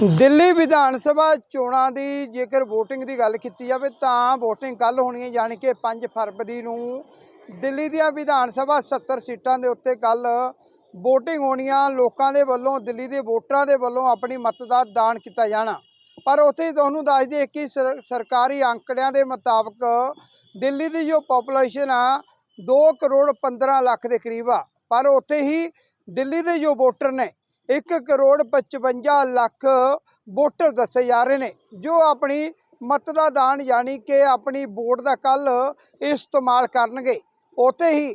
ਦਿੱਲੀ ਵਿਧਾਨ ਸਭਾ ਚੋਣਾਂ ਦੀ ਜੇਕਰ VOTING ਦੀ ਗੱਲ ਕੀਤੀ ਜਾਵੇ ਤਾਂ VOTING ਕੱਲ ਹੋਣੀ ਹੈ, ਯਾਨੀ ਕਿ 5 ਫਰਵਰੀ ਨੂੰ। ਦਿੱਲੀ ਦੀਆਂ ਵਿਧਾਨ ਸਭਾ 70 ਸੀਟਾਂ ਦੇ ਉੱਤੇ ਕੱਲ VOTING ਹੋਣੀਆਂ ਲੋਕਾਂ ਦੇ ਵੱਲੋਂ, ਦਿੱਲੀ ਦੇ ਵੋਟਰਾਂ ਦੇ ਵੱਲੋਂ ਆਪਣੀ ਮਤ ਦਾ ਦਾਨ ਕੀਤਾ ਜਾਣਾ। ਪਰ ਉੱਥੇ ਤੁਹਾਨੂੰ ਦੱਸ ਦਈਏ ਕਿ ਸਰਕਾਰੀ ਅੰਕੜਿਆਂ ਦੇ ਮੁਤਾਬਕ ਦਿੱਲੀ ਦੀ ਜੋ ਪੋਪੂਲੇਸ਼ਨ ਆ 2 ਕਰੋੜ 15 ਲੱਖ ਦੇ ਕਰੀਬ ਆ। ਪਰ ਉੱਥੇ ਹੀ ਦਿੱਲੀ ਦੇ ਜੋ ਵੋਟਰ ਨੇ 1 ਕਰੋੜ 55 ਲੱਖ ਵੋਟਰ ਦੱਸੇ ਜਾ ਰਹੇ ਨੇ, ਜੋ ਆਪਣੀ ਮਤ ਦਾ ਦਾਨ ਯਾਨੀ ਕਿ ਆਪਣੀ ਵੋਟ ਦਾ ਕੱਲ ਇਸਤੇਮਾਲ ਕਰਨਗੇ। ਉੱਥੇ ਹੀ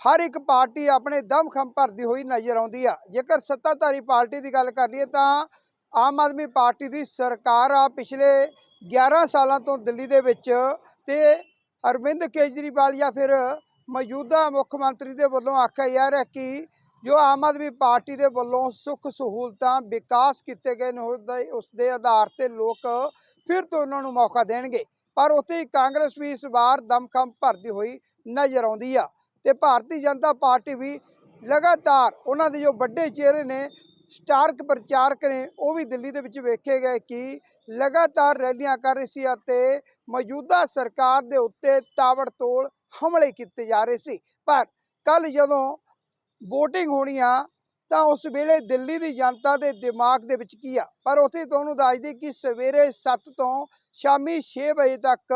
ਹਰ ਇੱਕ ਪਾਰਟੀ ਆਪਣੇ ਦਮਖਮ ਭਰਦੀ ਹੋਈ ਨਜ਼ਰ ਆਉਂਦੀ ਆ। ਜੇਕਰ ਸੱਤਾਧਾਰੀ ਪਾਰਟੀ ਦੀ ਗੱਲ ਕਰ ਲਈਏ ਤਾਂ ਆਮ ਆਦਮੀ ਪਾਰਟੀ ਦੀ ਸਰਕਾਰ ਆ ਪਿਛਲੇ 11 ਸਾਲਾਂ ਤੋਂ ਦਿੱਲੀ ਦੇ ਵਿੱਚ ਤੇ ਅਰਵਿੰਦ ਕੇਜਰੀਵਾਲ ਜਾਂ ਫਿਰ ਮੌਜੂਦਾ ਮੁੱਖ ਮੰਤਰੀ ਦੇ ਵੱਲੋਂ ਆਖਿਆ ਜਾ ਰਿਹਾ ਕਿ ਜੋ ਆਮ ਆਦਮੀ ਪਾਰਟੀ ਦੇ ਵੱਲੋਂ ਸੁੱਖ ਸਹੂਲਤਾਂ ਵਿਕਾਸ ਕੀਤੇ ਗਏ ਨੇ ਉਹਦਾ- ਉਸ ਦੇ ਆਧਾਰ ਤੇ ਲੋਕ ਫਿਰ ਤੋਂ ਉਹਨਾਂ ਨੂੰ ਮੌਕਾ ਦੇਣਗੇ। ਪਰ ਉੱਥੇ ਹੀ ਕਾਂਗਰਸ ਵੀ ਇਸ ਵਾਰ ਦਮਖਮ ਭਰਦੀ ਹੋਈ ਨਜ਼ਰ ਆਉਂਦੀ ਆ ਤੇ ਭਾਰਤੀ ਜਨਤਾ ਪਾਰਟੀ ਵੀ ਲਗਾਤਾਰ ਉਹਨਾਂ ਦੇ ਜੋ ਵੱਡੇ ਚਿਹਰੇ ਨੇ, ਸਟਾਰਕ ਪ੍ਰਚਾਰਕ ਨੇ, ਉਹ ਵੀ ਦਿੱਲੀ ਦੇ ਵਿੱਚ ਵੇਖੇ ਗਏ ਕਿ ਲਗਾਤਾਰ ਰੈਲੀਆਂ ਕਰ ਰਹੀ ਸੀ ਅਤੇ ਮੌਜੂਦਾ ਸਰਕਾਰ ਦੇ ਉੱਤੇ ਤਾਵੜ ਤੋੜ ਹਮਲੇ ਕੀਤੇ ਜਾ ਰਹੇ ਸੀ। ਪਰ ਕੱਲ ਜਦੋਂ VOTING ਹੋਣੀ ਆ, ਤਾਂ ਉਸ ਵੇਲੇ ਦਿੱਲੀ ਦੀ ਜਨਤਾ ਦੇ ਦਿਮਾਗ ਦੇ ਵਿੱਚ ਕੀ ਆ? ਪਰ ਉੱਥੇ ਤੁਹਾਨੂੰ ਦੱਸ ਦਈਏ ਕਿ ਸਵੇਰੇ 7 ਤੋਂ ਸ਼ਾਮੀ 6 ਵਜੇ ਤੱਕ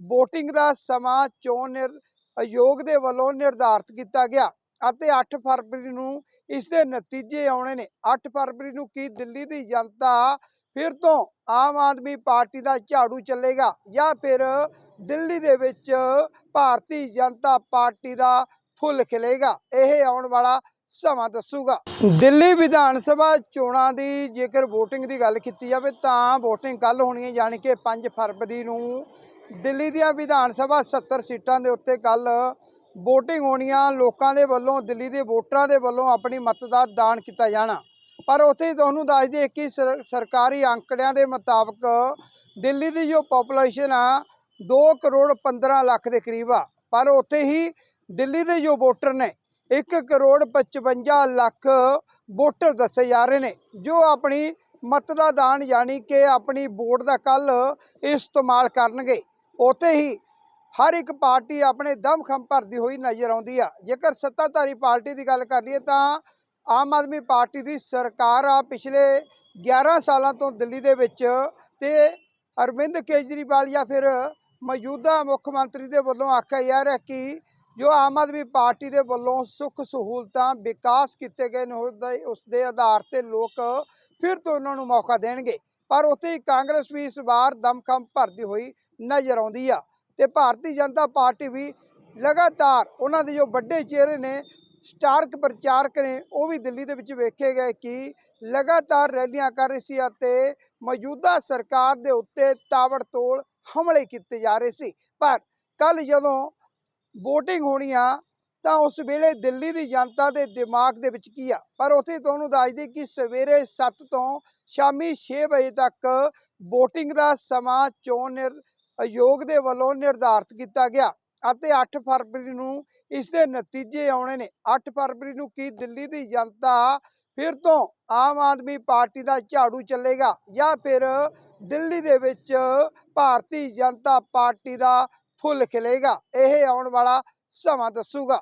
VOTING ਦਾ ਸਮਾਂ ਚੋਣ ਨਿਰ, ਆਯੋਗ ਦੇ ਵੱਲੋਂ ਨਿਰਧਾਰਤ ਕੀਤਾ ਗਿਆ ਅਤੇ 8 ਫਰਵਰੀ ਨੂੰ ਇਸ ਦੇ ਨਤੀਜੇ ਆਉਣੇ ਨੇ। 8 ਫਰਵਰੀ ਨੂੰ ਕੀ ਦਿੱਲੀ ਦੀ ਜਨਤਾ ਫਿਰ ਤੋਂ ਆਮ ਆਦਮੀ ਪਾਰਟੀ ਦਾ ਝਾੜੂ ਚੱਲੇਗਾ ਜਾਂ ਫਿਰ ਦਿੱਲੀ ਦੇ ਵਿੱਚ ਭਾਰਤੀ ਜਨਤਾ ਪਾਰਟੀ ਦਾ ਫੁੱਲ ਖਿਲੇਗਾ, ਇਹ ਆਉਣ ਵਾਲਾ ਸਮਾਂ ਦੱਸੂਗਾ। ਦਿੱਲੀ ਵਿਧਾਨ ਸਭਾ ਚੋਣਾਂ ਦੀ ਜੇਕਰ VOTING ਦੀ ਗੱਲ ਕੀਤੀ ਜਾਵੇ ਤਾਂ VOTING ਕੱਲ ਹੋਣੀ ਹੈ, ਯਾਨੀ ਕਿ 5 ਫਰਵਰੀ ਨੂੰ। ਦਿੱਲੀ ਦੀਆਂ ਵਿਧਾਨ ਸਭਾ 70 ਸੀਟਾਂ ਦੇ ਉੱਤੇ ਕੱਲ VOTING ਹੋਣੀਆਂ ਲੋਕਾਂ ਦੇ ਵੱਲੋਂ, ਦਿੱਲੀ ਦੇ ਵੋਟਰਾਂ ਦੇ ਵੱਲੋਂ ਆਪਣੀ ਮਤ ਦਾ ਦਾਨ ਕੀਤਾ ਜਾਣਾ। ਪਰ ਉੱਥੇ ਤੁਹਾਨੂੰ ਦੱਸ ਦਈਏ ਕਿ ਸਰਕਾਰੀ ਅੰਕੜਿਆਂ ਦੇ ਮੁਤਾਬਕ ਦਿੱਲੀ ਦੀ ਜੋ ਪੋਪੂਲੇਸ਼ਨ ਆ 2 ਕਰੋੜ 15 ਲੱਖ ਦੇ ਕਰੀਬ ਆ। ਪਰ ਉੱਥੇ ਹੀ ਦਿੱਲੀ ਦੇ ਜੋ ਵੋਟਰ ਨੇ 1 ਕਰੋੜ 55 ਲੱਖ ਵੋਟਰ ਦੱਸੇ ਜਾ ਰਹੇ ਨੇ, ਜੋ ਆਪਣੀ ਮਤ ਦਾ ਦਾਨ ਯਾਨੀ ਕਿ ਆਪਣੀ ਵੋਟ ਦਾ ਕੱਲ ਇਸਤੇਮਾਲ ਕਰਨਗੇ। ਉੱਥੇ ਹੀ ਹਰ ਇੱਕ ਪਾਰਟੀ ਆਪਣੇ ਦਮਖਮ ਭਰਦੀ ਹੋਈ ਨਜ਼ਰ ਆਉਂਦੀ ਆ। ਜੇਕਰ ਸੱਤਾਧਾਰੀ ਪਾਰਟੀ ਦੀ ਗੱਲ ਕਰ ਲਈਏ ਤਾਂ ਆਮ ਆਦਮੀ ਪਾਰਟੀ ਦੀ ਸਰਕਾਰ ਆ, ਪਿਛਲੇ 11 ਸਾਲਾਂ ਤੋਂ ਦਿੱਲੀ ਦੇ ਵਿੱਚ ਤੇ ਅਰਵਿੰਦ ਕੇਜਰੀਵਾਲ ਜਾਂ ਫਿਰ ਮੌਜੂਦਾ ਮੁੱਖ ਮੰਤਰੀ ਦੇ ਵੱਲੋਂ ਆਖਿਆ ਜਾ ਰਿਹਾ ਕਿ ਜੋ ਆਮ ਆਦਮੀ ਪਾਰਟੀ ਦੇ ਵੱਲੋਂ ਸੁੱਖ ਸਹੂਲਤਾਂ ਵਿਕਾਸ ਕੀਤੇ ਗਏ ਨੇ ਉਹਦਾ- ਉਸ ਦੇ ਆਧਾਰ ਤੇ ਲੋਕ ਫਿਰ ਤੋਂ ਉਹਨਾਂ ਨੂੰ ਮੌਕਾ ਦੇਣਗੇ। ਪਰ ਉੱਥੇ ਹੀ ਕਾਂਗਰਸ ਵੀ ਇਸ ਵਾਰ ਦਮਖਮ ਭਰਦੀ ਹੋਈ ਨਜ਼ਰ ਆਉਂਦੀ ਆ ਤੇ ਭਾਰਤੀ ਜਨਤਾ ਪਾਰਟੀ ਵੀ ਲਗਾਤਾਰ ਉਹਨਾਂ ਦੇ ਜੋ ਵੱਡੇ ਚਿਹਰੇ ਨੇ, ਸਟਾਰਕ ਪ੍ਰਚਾਰਕ ਨੇ, ਉਹ ਵੀ ਦਿੱਲੀ ਦੇ ਵਿੱਚ ਵੇਖੇ ਗਏ ਕਿ ਲਗਾਤਾਰ ਰੈਲੀਆਂ ਕਰ ਰਹੀ ਸੀ ਅਤੇ ਮੌਜੂਦਾ ਸਰਕਾਰ ਦੇ ਉੱਤੇ ਤਾਵੜ ਤੋੜ ਹਮਲੇ ਕੀਤੇ ਜਾ ਰਹੇ ਸੀ। ਪਰ ਕੱਲ ਜਦੋਂ VOTING ਹੋਣੀ ਆ, ਤਾਂ ਉਸ ਵੇਲੇ ਦਿੱਲੀ ਦੀ ਜਨਤਾ ਦੇ ਦਿਮਾਗ ਦੇ ਵਿੱਚ ਕੀ ਆ? ਪਰ ਉੱਥੇ ਤੁਹਾਨੂੰ ਦੱਸ ਦਈਏ ਕਿ ਸਵੇਰੇ 7 ਤੋਂ ਸ਼ਾਮੀ 6 ਵਜੇ ਤੱਕ VOTING ਦਾ ਸਮਾਂ ਚੋਣ ਨਿਰ, ਆਯੋਗ ਦੇ ਵੱਲੋਂ ਨਿਰਧਾਰਤ ਕੀਤਾ ਗਿਆ ਅਤੇ 8 ਫਰਵਰੀ ਨੂੰ ਇਸ ਦੇ ਨਤੀਜੇ ਆਉਣੇ ਨੇ। 8 ਫਰਵਰੀ ਨੂੰ ਕੀ ਦਿੱਲੀ ਦੀ ਜਨਤਾ ਫਿਰ ਤੋਂ ਆਮ ਆਦਮੀ ਪਾਰਟੀ ਦਾ ਝਾੜੂ ਚੱਲੇਗਾ ਜਾਂ ਫਿਰ ਦਿੱਲੀ ਦੇ ਵਿੱਚ ਭਾਰਤੀ ਜਨਤਾ ਪਾਰਟੀ ਦਾ ਖੁੱਲ ਖਿਲੇਗਾ ਇਹ ਆਉਣ ਵਾਲਾ ਸਮਾਂ ਦੱਸੂਗਾ।